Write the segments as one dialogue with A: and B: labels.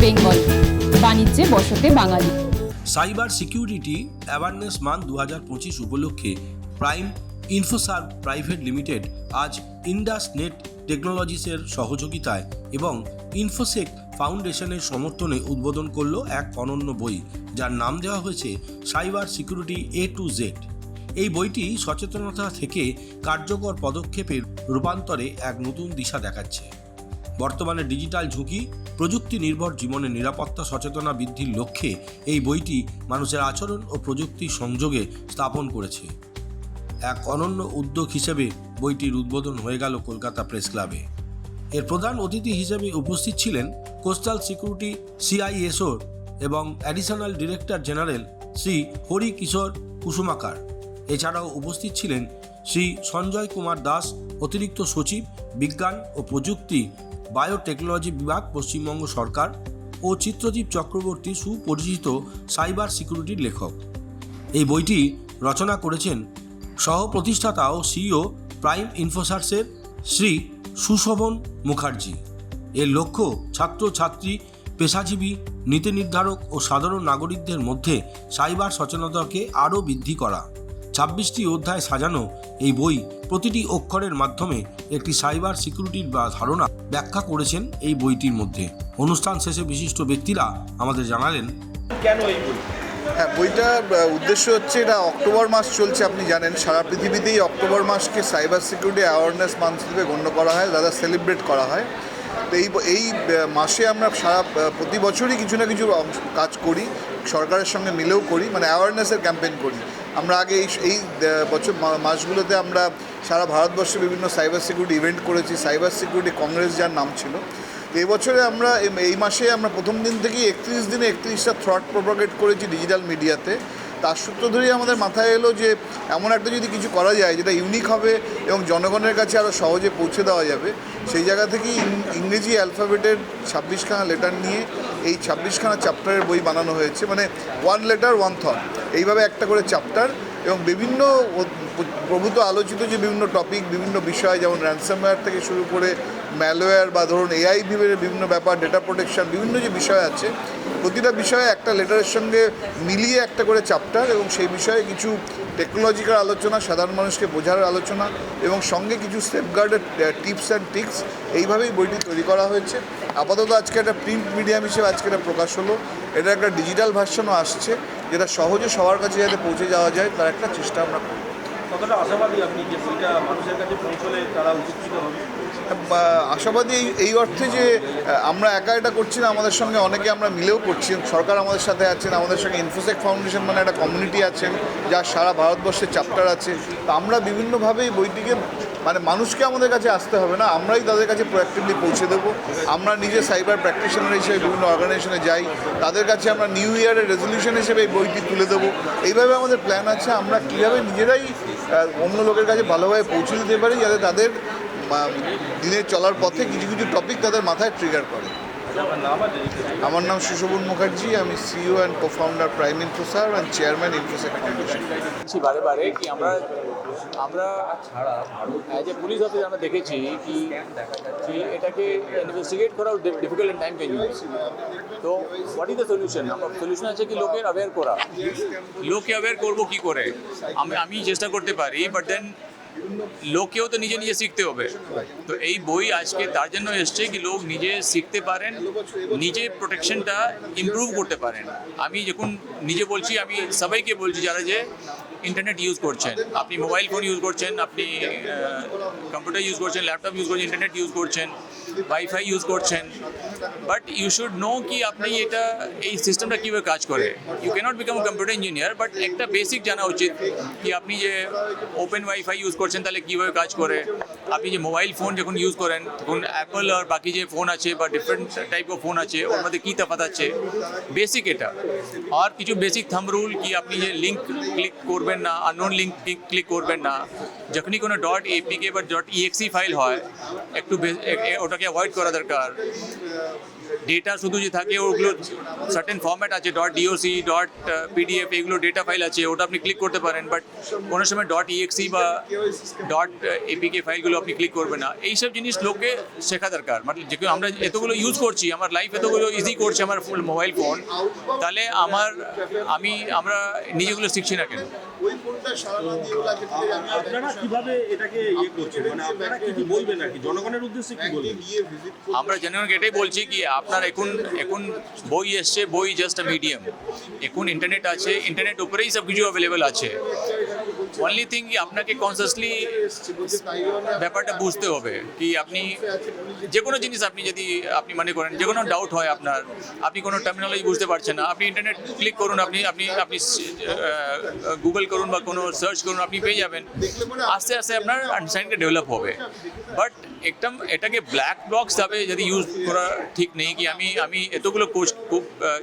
A: বেঙ্গল। বাণিজ্যে বসতে বাঙালি।
B: সাইবার সিকিউরিটি অ্যাওয়ারনেস মান দু হাজার পঁচিশ উপলক্ষে প্রাইম ইনফোসার্ভ প্রাইভেট লিমিটেড আজ ইন্ডাস নেট টেকনোলজিসের সহযোগিতায় এবং ইনফোসেক ফাউন্ডেশনের সমর্থনে উদ্বোধন করল এক অনন্য বই, যার নাম দেওয়া হয়েছে cyber security A to Z. এই বইটি সচেতনতা থেকে কার্যকর পদক্ষেপের রূপান্তরে এক নতুন দিশা দেখাচ্ছে। বর্তমানে ডিজিটাল ঝুঁকি প্রযুক্তি নির্ভর জীবনের নিরাপত্তা সচেতনা বৃদ্ধির লক্ষ্যে এই বইটি মানুষের আচরণ ও প্রযুক্তি সংযোগে স্থাপন করেছে। এক অনন্য উদ্যোগ হিসেবে বইটির উদ্বোধন হয়ে গেল কলকাতা প্রেস ক্লাবে। এর প্রধান অতিথি হিসেবে উপস্থিত ছিলেন কোস্টাল সিকিউরিটি সিআইএসওর এবং additional director general Shri Hari Kishore Kusumakar. এছাড়াও উপস্থিত ছিলেন শ্রী সঞ্জয় কুমার দাস, অতিরিক্ত সচিব, বিজ্ঞান ও প্রযুক্তি বায়োটেকনোলজি বিভাগ, পশ্চিমবঙ্গ সরকার ও চিত্রদীপ চক্রবর্তী সুপরিচিত সাইবার সিকিউরিটির লেখক। এই বইটি রচনা করেছেন সহ প্রতিষ্ঠাতা ও সিইও প্রাইম ইনফোসার্সের শ্রী সুশোভন মুখার্জি। এর লক্ষ্য ছাত্রছাত্রী, পেশাজীবী, নীতি নির্ধারক ও সাধারণ নাগরিকদের মধ্যে সাইবার সচেতনতাকে আরও বৃদ্ধি করা। ছাব্বিশটি অধ্যায় সাজানো এই বই প্রতিটি অক্ষরের মাধ্যমে একটি সাইবার সিকিউরিটির বা ধারণা ব্যাখ্যা করেছেন এই বইটির মধ্যে। অনুষ্ঠান শেষে বিশিষ্ট ব্যক্তিরা আমাদের জানালেন
C: কেন এই বই?
D: হ্যাঁ বইটার উদ্দেশ্য হচ্ছে এটা অক্টোবর মাস চলছে আপনি জানেন সারা পৃথিবীতেই অক্টোবর মাসকে সাইবার সিকিউরিটি অ্যাওয়ারনেস মান্থ হিসেবে গণ্য করা হয় দাদা সেলিব্রেট করা হয়। তো এই এই মাসে আমরা সারা প্রতি বছরই কিছু না কিছু কাজ করি সরকারের সঙ্গে মিলেও করি মানে অ্যাওয়ারনেসের ক্যাম্পেইন করি। আমরা আগে এই এই বছর মাসগুলোতে আমরা সারা ভারতবর্ষে বিভিন্ন সাইবার সিকিউরিটি ইভেন্ট করেছি। সাইবার সিকিউরিটি কংগ্রেস যার নাম ছিল। তো এই বছরে আমরা এই- এই মাসে আমরা প্রথম দিন থেকেই একত্রিশ দিনে একত্রিশটা থ্রট প্রোপাগেট করেছি ডিজিটাল মিডিয়াতে তার সূত্র ধরেই আমাদের মাথায় এলো যে, এমন একটা যদি কিছু করা যায়, যেটা ইউনিক হবে এবং জনগণের কাছে আরও সহজে পৌঁছে দেওয়া যাবে, সেই জায়গা থেকেই ইংরেজি অ্যালফাবেটের ছাব্বিশখানা লেটার নিয়ে এই ছাব্বিশখানা চ্যাপ্টারের বই বানানো হয়েছে মানে ওয়ান লেটার ওয়ান থট এইভাবে একটা করে চ্যাপ্টার এবং বিভিন্ন প্রভূত আলোচিত যে বিভিন্ন টপিক বিভিন্ন বিষয়, যেমন র্যানসামওয়্যার থেকে শুরু করে ম্যালওয়্যার বা ধরুন এআই ভিভের বিভিন্ন ব্যাপার ডেটা প্রোটেকশন বিভিন্ন যে বিষয় আছে, প্রতিটা বিষয়ে একটা লেটারের সঙ্গে মিলিয়ে একটা করে চ্যাপ্টার এবং সেই বিষয়ে কিছু টেকনোলজিক্যাল আলোচনা, সাধারণ মানুষকে বোঝার আলোচনা এবং সঙ্গে কিছু সেফগার্ডের টিপস অ্যান্ড টিক্স এইভাবেই বইটি তৈরি করা হয়েছে। আপাতত আজকে একটা প্রিন্ট মিডিয়াম হিসেবে আজকে এটা প্রকাশ হলো। এটা একটা ডিজিটাল ভার্সনও আসছে যেটা সহজে সবার কাছে যাতে পৌঁছে যাওয়া যায় তার একটা চেষ্টা আমরা করব।
C: কতটা আশাবাদী আপনি যে বইটা মানুষের কাছে পৌঁছলে তারা উপকৃত হবে?
D: আশাবাদী এই- এই অর্থে যে আমরা একা এটা করছি না আমাদের সঙ্গে অনেকে আমরা মিলেও করছি। সরকার আমাদের সাথে আছেন আমাদের সঙ্গে ইনফোসেক ফাউন্ডেশন মানে একটা কমিউনিটি আছেন যার সারা ভারতবর্ষের চ্যাপ্টার আছে। তো আমরা বিভিন্নভাবে এই বইটিকে মানে মানুষকে আমাদের কাছে আসতে হবে না, আমরাই তাদের কাছে প্রোয়াক্টিভলি পৌঁছে দেবো। আমরা নিজে সাইবার প্র্যাকটিশনার হিসেবে বিভিন্ন অর্গানাইজেশনে যাই, তাদের কাছে আমরা নিউ ইয়ারের রেজলিউশন হিসেবে এই বইটি তুলে দেবো। এইভাবে আমাদের প্ল্যান আছে, আমরা কীভাবে নিজেরাই অন্য লোকের কাছে ভালোভাবে পৌঁছে দিতে পারি যাতে তাদের দিনের চলার পথে কিছু কিছু টপিক তাদের মাথায় ট্রিগার করে।
C: আমার নাম
D: সুশোভন মুখার্জি, আমি CEO and co founder Prime Infoserve and chairman Infosec
E: বারে বারে কি আমরা আমরা অ্যাজ এ পুলিশ অফিসার আমরা দেখেছি কি এটাকে ইনভেস্টিগেট করা ডিফিকাল্ট এন্ড টাইম কনজিউমিং তো হোয়াট ইজ দ্য সলিউশন আমার সলিউশন আছে কি লোকের অ্যাওয়্যার করা। লোককে অ্যাওয়্যার করব কি করে? আমি আমি চেষ্টা করতে পারি বাট দেন লোকেও তো নিজে নিজে শিখতে হবে। তো এই বই আজকে তার জন্য এসছে কি লোক নিজে শিখতে পারেন, নিজে প্রোটেকশনটা ইমপ্রুভ করতে পারেন। আমি যখন নিজে বলছি, আমি সবাইকে বলছি যারা যে ইন্টারনেট ইউজ করছেন। আপনি মোবাইল ফোন ইউজ করছেন, আপনি কম্পিউটার ইউজ করছেন ল্যাপটপ ইউজ করছেন ইন্টারনেট ইউজ করছেন। ওয়াইফাই ইউজ করছেন। বাট ইউ শুড নো কি আপনি এটা, এই সিস্টেমটা কীভাবে কাজ করে। You cannot become computer engineer but একটা বেসিক জানা উচিত কি আপনি যে ওপেন ওয়াইফাই ইউজ করছেন, তাহলে কীভাবে কাজ করে। আপনি যে মোবাইল ফোন যখন ইউজ করেন, তখন অ্যাপল আর বাকি যে ফোন আছে বা ডিফারেন্ট টাইপ অফ ফোন আছে, ওর মধ্যে কী তফাৎ আছে? বেসিক এটা। আর কিছু বেসিক থাম রুল কি আপনি যে লিঙ্ক ক্লিক করবেন না আননোন লিঙ্ক ক্লিক করবেন না, যখনই কোনো ডট এপিকে বা ডট ইএক্সি ফাইল হয়, একটু এ- ওটাকে অ্যাভয়েড করা দরকার। ডেটা শুধু যে থাকে, ওগুলো সার্টেন ফর্ম্যাট আছে ডট ডিওসি ডট পিডিএফ এগুলো ডেটা ফাইল আছে, ওটা আপনি ক্লিক করতে পারেন বাট কোনো সময় ডট ইএক্সি বা ডট এপিকে ফাইলগুলো আপনি ক্লিক করবেন না। এইসব জিনিস লোককে শেখা দরকার। মানে যে আমরা এতগুলো ইউজ করছি, আমার লাইফ এতগুলো ইজি করছে আমার মোবাইল ফোন তাহলে আমার, আমি, আমরা নিজেগুলো শিখছি না কেন?
C: আপনারা কীভাবে এটাকে ইয়ে করছেন? মানে আপনারা কি কি বলবেন আর কি? জনগণের উদ্দেশ্যে কি বলবেন?
E: আমরা জনগণকে এটাই বলছি কি আপনার এখন এখন বই এসছে বই জাস্ট আ মিডিয়াম এখন ইন্টারনেট আছে ইন্টারনেট উপরেই সব কিছু অ্যাভেলেবেল আছে। অনলি থিং আপনাকে কনসিয়াসলি ব্যাপারটা বুঝতে হবে কি আপনি যে কোনো জিনিস আপনি যদি আপনি মনে করেন যে কোনো ডাউট হয় আপনার, আপনি কোনো টার্মিনোলজি বুঝতে পারছেন না, আপনি ইন্টারনেট ক্লিক করুন, আপনি আপনি আপনি গুগল করুন বা কোনো সার্চ করুন, আপনি পেয়ে যাবেন। আস্তে আস্তে আপনার আন্ডারস্ট্যান্ডিংটা ডেভেলপ হবে। বাট একদম এটাকে ব্ল্যাক বক্স হিসাবে যদি ইউজ করা ঠিক নেই কি, আমি আমি এতগুলো কোর্স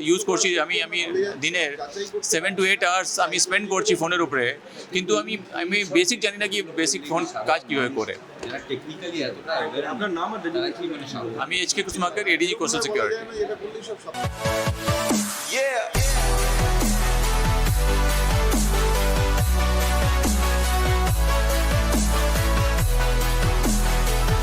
E: ইউজ করছি, আমি আমি দিনের সেভেন টু এইট আওয়ার্স আমি স্পেন্ড করছি ফোনের উপরে, কিন্তু আমি আমি বেসিক জানি না কি বেসিক ফোন কাজ কীভাবে করে। আমি H K Kusumakar ADG coastal security